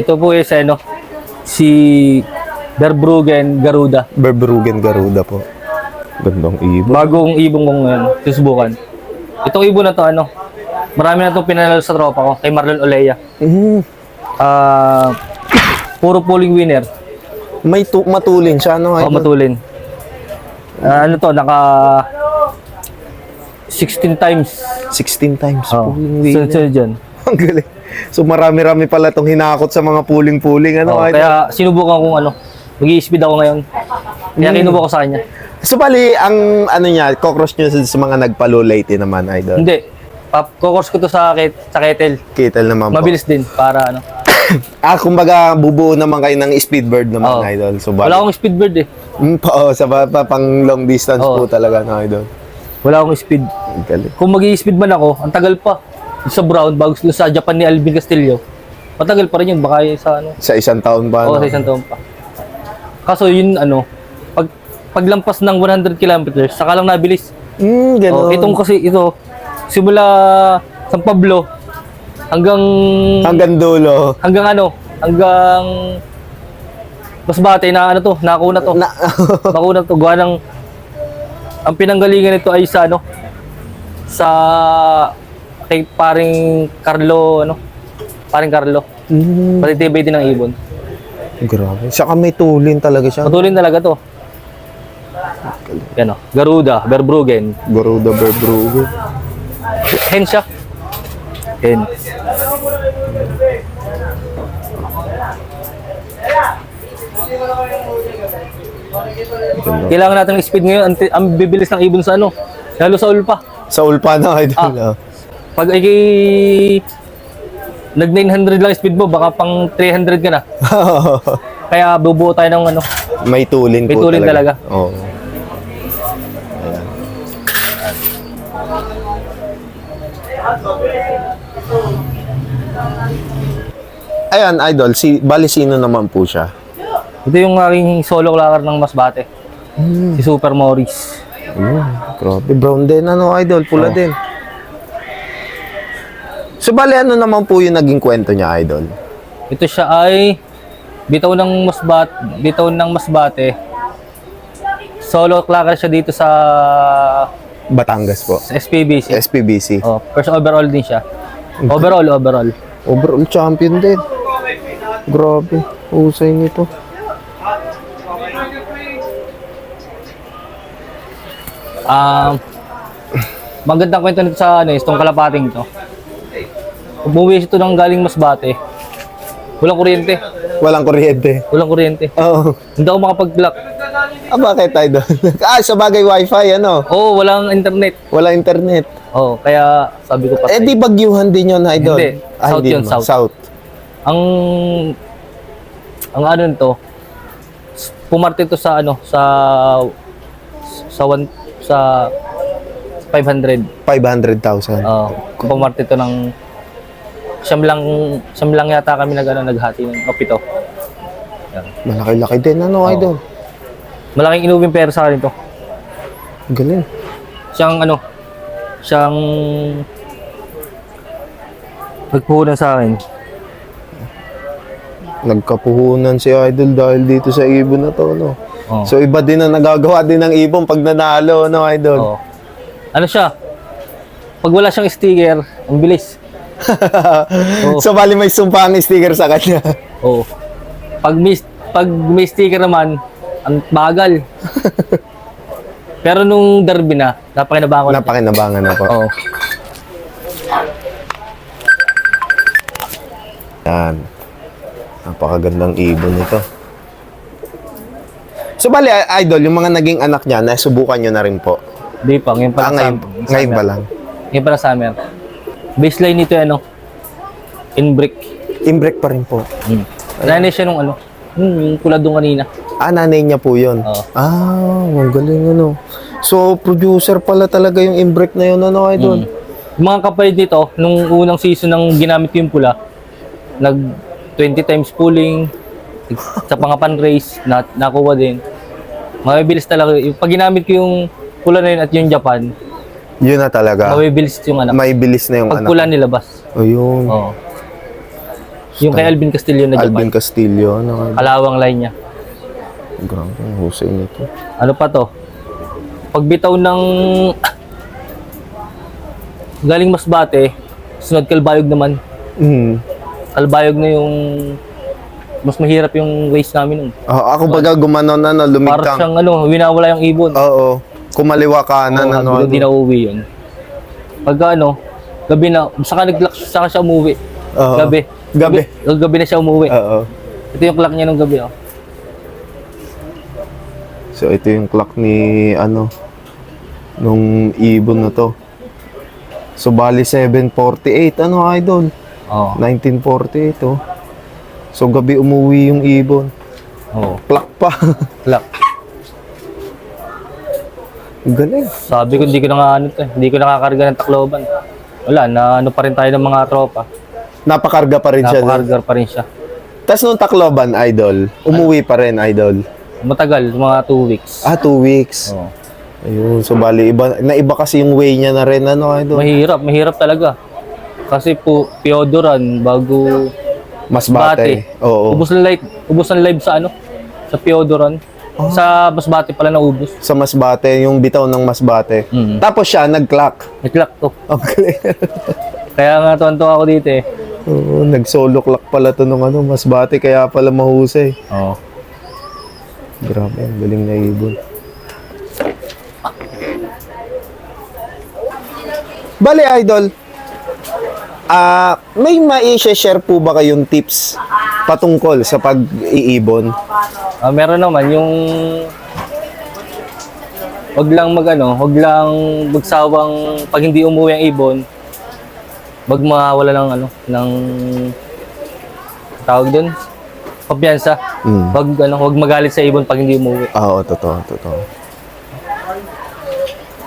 Ito po is ano, si Verbruggen Garuda. Berberugen Garuda po. Gandang ibon. Bagong ibong ko ngayon, susubukan. Itong ibon na to ano, marami na itong pinanalo sa tropa ko, kay Marlon Olea. Mm, Ah, puro pulling winner. may tu- matulin siya, no? O Idol? matulin. Ah, ano to, naka 16 times. 16 times. Oh, Pulling winner. sunod-sunod dyan. Ang galing. So marami-rami pala itong hinakot sa mga puling-puling. Ano, Oh, idol? kaya sinubukan kong ano, mag-i-speed ako ngayon. Kaya kinuha ko sa kanya. So bali, ang ano niya, cockroach niya sa, sa mga nagpalo lately naman, idol. Hindi. Pap, kukurs ko to sa, ket, sa kettle. Kitel naman po. Mabilis din para ano. Ah, kumbaga, bubuo naman kayo ng speedbird naman, Oo. idol. So bali, Wala akong speedbird eh. Mm, pa, oh, sa pa, pa- pang long distance Oo. po talaga, no, idol. Wala akong speed. Ang galing. Kung mag speed man ako, ang tagal pa. Sa Brown, bago sa Japan ni Alvin Castillo. Matagal pa rin yun, baka sa ano. Sa isang taon pa, Oo, no? sa isang taon pa. Kaso yun ano, pag paglampas ng 100 kilometers, saka lang nabilis. Mm, ganun. Oh, itong kasi ito, simula San Pablo hanggang Hanggang dulo. hanggang ano, hanggang Masbate na ano to, nakuna to. Na, Nakuna to, gawa ng ang pinanggalingan nito ay sa ano sa kay paring Carlo ano? Paring Carlo. Mm, patitibay din ng ibon. Grabe. Saka may tulin talaga siya. matulin talaga to. Yan o Garuda Verbruggen Garuda Berbrugo. hen siya. Hen. Kailangan natin ng speed ngayon. Ang, ang bibilis ng ibon sa ano? Lalo sa ulpa. Sa ulpa na, idol. Ah. Pag ay nag 900 lang speed mo baka pang 300 ka na kaya bubuo tayo ng ano may tulin May po tulin talaga. Oo. Ayan. Ayan, idol. Si, bali sino naman po siya? ito yung aking solo clacker ng Masbate si Super Morris Mm, grabe. Brown din, ano, idol. Pula Oo. din. So, bali ano naman po yung naging kwento niya, idol? ito siya ay bitaw ng Masbate bitaw ng Masbate solo clacker siya dito sa, Batangas po. sa SPBC SPBC. oh, first overall din siya overall overall Overall champion din. Grabe. Husay nito. Um, magandang kwento nito sa ano, itong kalapating to. Umuwi ito ng galing Masbate. Walang kuryente. Walang kuryente. Walang kuryente. Oo. Hindi ako makapag-block. Ah, bakit, idol? ah, sa bagay wifi, ano? Oo, walang internet. Wala internet. Oo, kaya sabi ko Eh, patay. di bagyuhan din yun, idol. Hindi. Ah, South hindi yun, south. South. ang ang ano nito, pumarte to sa ano, sa sa one, sa 500. 500,000. Oo, pumarte to ng siyam lang, siyam lang yata kami nag, ano, naghati ng o pito. Yan. Malaki-laki din, ano, Oo. idol? Malaking inubing pera sa akin to. Galing. Siyang ano, siyang nagpuhunan sa akin. Nagkapuhunan si idol dahil dito sa ibon na to, no? Oo. So, iba din ang nagagawa din ng ibon pag nanalo, no, idol? Oo. Ano siya? Pag wala siyang sticker, ang bilis. Oo. so, bali may sumpa ang sticker sa kanya. Oo. Pag may, pag may sticker naman, ang bagal. Pero nung derby na, napakinabangon. Napakinabangan na po. Oo. Yan. Napakagandang ibon nito. So, bali, idol, yung mga naging anak niya, nasubukan nyo na rin po. Di pa, ngayon pa Ah, lang ngayon, ngayon pa lang. Ngayon pa lang summer. Baseline nito ano, in brick. Imbrek pa rin po. Hmm. Nanay siya nung ano, hmm, yung tulad doon kanina. Ah, nanay niya po yun. Oo. Ah, ang galing ano. So, producer pala talaga yung imbrek na yun, ano, idol? Yung mga kapalit nito, nung unang season ng ginamit ko yung pula, nag 20 times pulling, sa pangapan race, na, nakuha din. Mabibilis talaga. Yung, pag ginamit ko yung pula na yun at yung Japan, Yun na talaga. mabibilis yung anak. May bilis na yung Pag anak. pula nilabas. Ayun. Oo. Yung kay Alvin Castillo na Alvin Japan. Castillo. Ano? Kalawang line niya. Grabe, ang husay nito. Ano pa to? Pagbitaw ng galing Masbate, sunod Kalbayog naman. Mm. Kalbayog na yung mas mahirap yung race namin nun. Ah, ako baga gumanon na, no, Para lumigtang. siyang ano, winawala yung ibon. Oo. Kumaliwa ka na, Oo, ano, hindi na uuwi yun. Pagka ano, gabi na, saka nag saka siya umuwi. Oo. Gabi. Gabi. Gabi, gabi na siya umuwi. Oo. Ito yung clock niya nung gabi. Oh. So, ito yung clock ni, ano, nung ibon na to. So, bali 748. Ano, idol? Oo. 1948, oh. So, gabi umuwi yung ibon. Oo. Clock pa. Clock. Galing. Sabi ko, hindi ko na nga ano to, eh. hindi ko nakakarga ng takloban. Wala, na ano pa rin tayo ng mga tropa. Napakarga pa rin siya. no? Napakargar pa rin siya. Tapos nung Tacloban, idol, umuwi pa rin, idol. Matagal, mga 2 weeks. Ah, two weeks. Oo. Ayun, so bali, iba, naiba kasi yung way niya na rin, ano, idol? Mahirap, mahirap talaga. Kasi po, Piodoran, bago Mas bate. Oo. Ubus ng live, ubus ng live sa ano? Sa Piodoran. Oh. Sa Basbate pala na ubus. Sa Masbate, yung bitaw ng Masbate. Mm. Tapos siya, nag-clock. Nag-clock to. Ang galing. Kaya nga tuwan-tuwa ako dito eh. Oo, nag-solo clock pala to nung ano, Masbate, kaya pala mahusay. Oo. Grabe, ang galing na ibon. Bale, idol. Ah, may mai-share po ba kayong tips patungkol sa pag-iibon? Ah, meron naman yung wag lang mag ano, wag lang magsawang pag hindi umuwi ang ibon, wag mawala ng ano, ng tawag doon, kumpiyansa. Mm. Wag ano, wag magalit sa ibon pag hindi umuwi. Ah, Oo, totoo, totoo.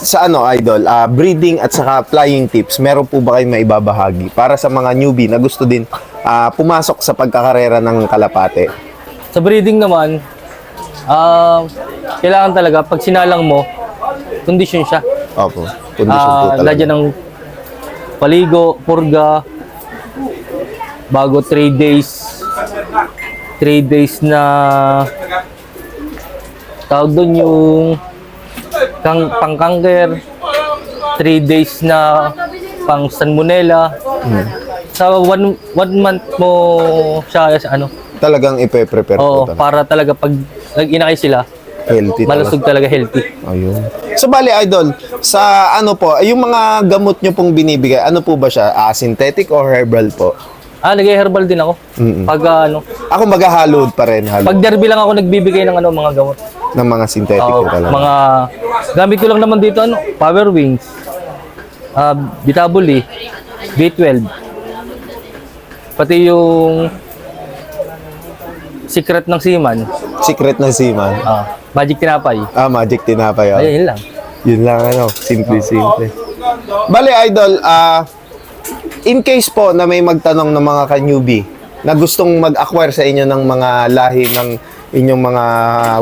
Sa ano, idol, ah, breeding at saka flying tips, meron po ba kayong maibabahagi para sa mga newbie na gusto din ah, pumasok sa pagkakarera ng kalapate? Sa breeding naman, ah kailangan talaga pag sinalang mo, condition siya. Opo, condition po Ah, talaga. lagyan ng paligo, purga, bago 3 days, 3 days na tawag doon yung kang, pangkangker, 3 days na pang salmonella. Hmm. Sa one, one month mo siya ano, Talagang ipe-prepare Oo, po talaga. para talaga pag nag-inakay sila, Healthy talaga. malusog talaga healthy. Ayun. So, bali, idol, sa ano po, yung mga gamot nyo pong binibigay, ano po ba siya? Ah, synthetic or herbal po? Ah, nag-herbal din ako. Mm-mm. Pag ah, ano, Ako maghahalo pa rin, halo pag derby lang ako nagbibigay ng ano mga gamot. ng mga synthetic Oo, po talaga. mga gamit ko lang naman dito ano, Power Wings. Ah, Vitabuli, B12. Pati yung Secret ng Seaman, Secret ng seaman. ah, Magic Tinapay. Ah, magic tinapay. ah. Ayun yun lang. Yun lang, ano, simple, simple. Bale, idol, ah, in case po na may magtanong ng mga ka-newbie na gustong mag-acquire sa inyo ng mga lahi ng inyong mga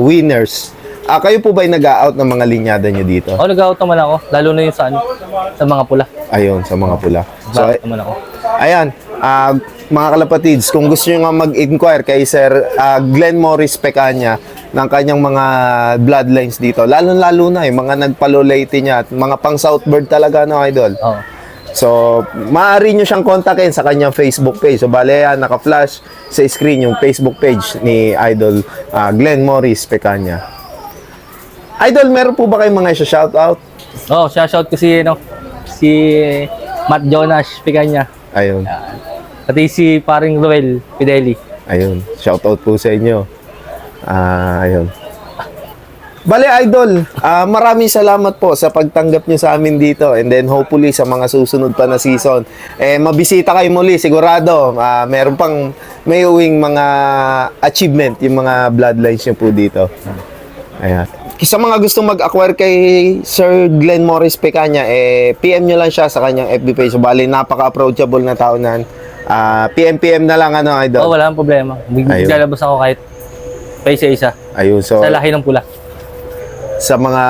winners, ah, kayo po ba nag-out ng mga linyada nyo dito? Ako nag-out naman ako, lalo na yung sa ano, sa mga pula. Ayun, sa mga pula. So, Nag-out naman ako. Ayan, ah, mga kalapatids, kung gusto nyo nga mag-inquire kay Sir ah, Glenn Morris Pecanya ng kanyang mga bloodlines dito, lalo-lalo na yung mga nagpalolate niya at mga pang Southbird talaga, no, idol? Oo. So, maaari nyo siyang kontakin sa kanyang Facebook page. So, bale yan, naka-flash sa screen yung Facebook page ni Idol ah, Glenn Morris Pecanya. Idol, meron po ba kayong mga shoutout? Oh, shout ko si ano, si Matt Jonas Picanya. Ayun. Pati si paring Roel Fideli. Ayun, shoutout po sa inyo. Ah, ayun. Bale, Idol, ah, maraming salamat po sa pagtanggap nyo sa amin dito and then hopefully sa mga susunod pa na season, eh, mabisita kayo muli, sigurado. Ah, meron pang may uwing mga achievement yung mga bloodlines nyo po dito. Ayan. Sa mga gustong mag-acquire kay Sir Glenn Morris Pecanya, eh, PM nyo lang siya sa kanyang FB page. So, bali, napaka-approachable na tao nan. Ah, PM-PM na lang, ano, Idol? Oh, wala nang problema. Maglalabas ako kahit pa isa-isa. Ayun, so... Sa lahi ng pula. Sa mga,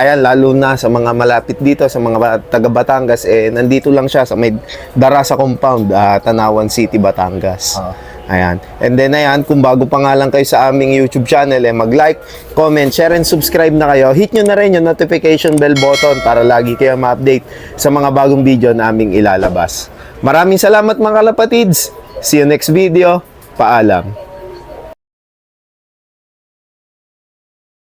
ayan, lalo na sa mga malapit dito, sa mga taga Batangas, eh, nandito lang siya sa may Darasa Compound, ah, Tanawan City, Batangas. Ah. Ayan. And then, ayan, kung bago pa nga lang kayo sa aming YouTube channel, eh, mag-like, comment, share, and subscribe na kayo. Hit nyo na rin yung notification bell button para lagi kayo ma-update sa mga bagong video na aming ilalabas. Maraming salamat mga kalapatids. See you next video. Paalam.